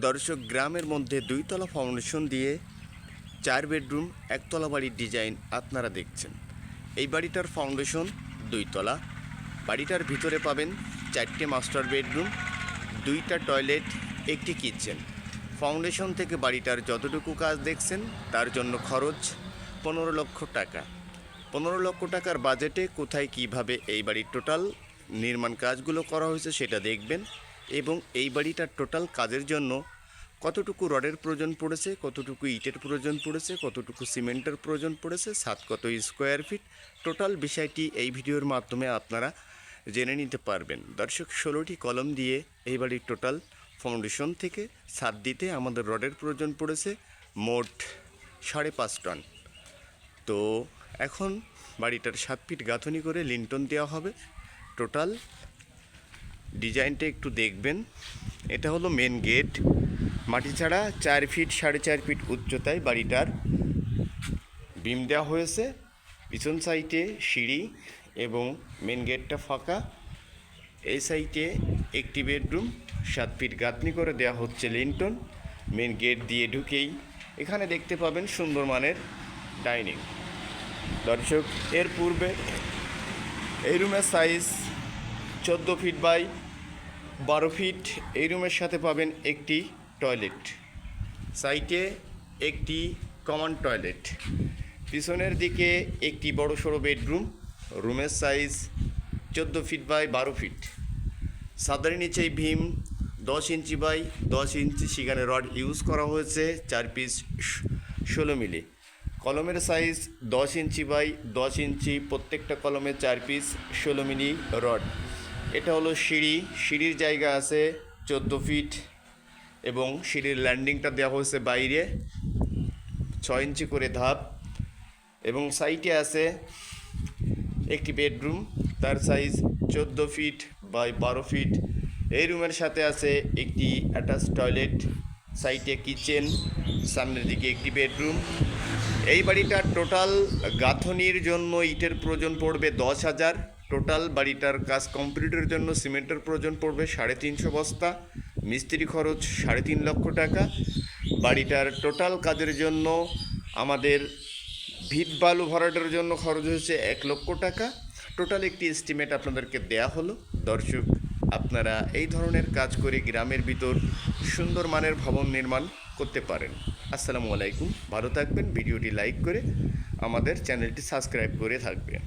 দর্শক, গ্রামের মধ্যে দুইতলা ফাউন্ডেশন দিয়ে চার বেডরুম, একতলা বাড়ির ডিজাইন আপনারা দেখছেন। এই বাড়িটার ফাউন্ডেশন দুইতলা। বাড়িটার ভিতরে পাবেন চারটে মাস্টার বেডরুম, দুইটা টয়লেট, একটি কিচেন। ফাউন্ডেশন থেকে বাড়িটার যতটুকু কাজ দেখছেন, তার জন্য খরচ পনেরো লক্ষ টাকা। পনেরো লক্ষ টাকার বাজেটে কোথায় কীভাবে এই বাড়ির টোটাল নির্মাণ কাজগুলো করা হয়েছে সেটা দেখবেন। এবং এই বাড়িটার টোটাল কাজের জন্য কতটুকু রডের প্রয়োজন পড়েছে, কতটুকু ইটের প্রয়োজন পড়েছে, কতটুকু সিমেন্টের প্রয়োজন পড়েছে, সাত কত স্কোয়ার ফিট টোটাল বিষয়টি এই ভিডিওর মাধ্যমে আপনারা জেনে নিতে পারবেন। দর্শক, ষোলোটি কলম দিয়ে এই বাড়ির টোটাল ফাউন্ডেশন থেকে সাত দিতে আমাদের রডের প্রয়োজন পড়েছে মোট সাড়ে পাঁচ টন। তো এখন বাড়িটার সাত ফিট গাঁথনি করে লিন্টন দেওয়া হবে। টোটাল ডিজাইনটা একটু দেখবেন। এটা হলো মেন গেট মাটি ছাড়া চার ফিট সাড়ে চার ফিট উচ্চতায় বাড়িটার বিম দেওয়া হয়েছে। পিছন সাইডে সিঁড়ি এবং মেন গেটটা ফাঁকা। এই সাইডে একটি বেডরুম সাত ফিট গাঁথনি করে দেওয়া হচ্ছে লিন্টন মেন গেট দিয়ে ঢুকেই এখানে দেখতে পাবেন সুন্দর মানের ডাইনিং দর্শক, এর পূর্বে এই রুমের সাইজ চোদ্দ ফিট বাই বারো ফিট এই রুমের সাথে পাবেন একটি টয়লেট সাইটে একটি কমন টয়লেট পিছনের দিকে একটি বড় সড়ো বেডরুম রুমের সাইজ চোদ্দ ফিট বাই বারো ফিট সাদারি নিচেই ভীম, দশ ইঞ্চি বাই দশ ইঞ্চি সেখানে রড ইউজ করা হয়েছে, চার পিস ষোলো মিলি। কলমের সাইজ দশ ইঞ্চি বাই দশ ইঞ্চি, প্রত্যেকটা কলমে চার পিস ষোলো মিলি রড এটা হলো সিঁড়ি। সিঁড়ির জায়গা আছে চোদ্দ ফিট এবং সিঁড়ির ল্যান্ডিংটা দেওয়া হয়েছে বাইরে, ছয় ইঞ্চি করে ধাপ এবং সাইটে আছে একটি বেডরুম তার সাইজ চোদ্দ ফিট বাই বারো ফিট। এই রুমের সাথে আছে একটি অ্যাটাচ টয়লেট সাইটে কিচেন সামনের দিকে একটি বেডরুম এই বাড়িটার টোটাল গাঁথনির জন্য ইটের প্রয়োজন পড়বে দশ হাজার। টোটাল বাড়িটার কাজ কমপ্লিটের জন্য সিমেন্টের প্রয়োজন পড়বে সাড়ে তিনশো বস্তা, মিস্ত্রি খরচ সাড়ে তিন লক্ষ টাকা। বাড়িটার টোটাল কাজের জন্য আমাদের ভিট বালু ভরাটের জন্য খরচ হয়েছে এক লক্ষ টাকা। টোটাল একটি এস্টিমেট আপনাদেরকে দেয়া হলো। দর্শক, আপনারা এই ধরনের কাজ করে গ্রামের ভিতর সুন্দর মানের ভবন নির্মাণ করতে পারেন। আসসালামু আলাইকুম। ভালো থাকবেন। ভিডিওটি লাইক করে আমাদের চ্যানেলটি সাবস্ক্রাইব করে থাকবেন।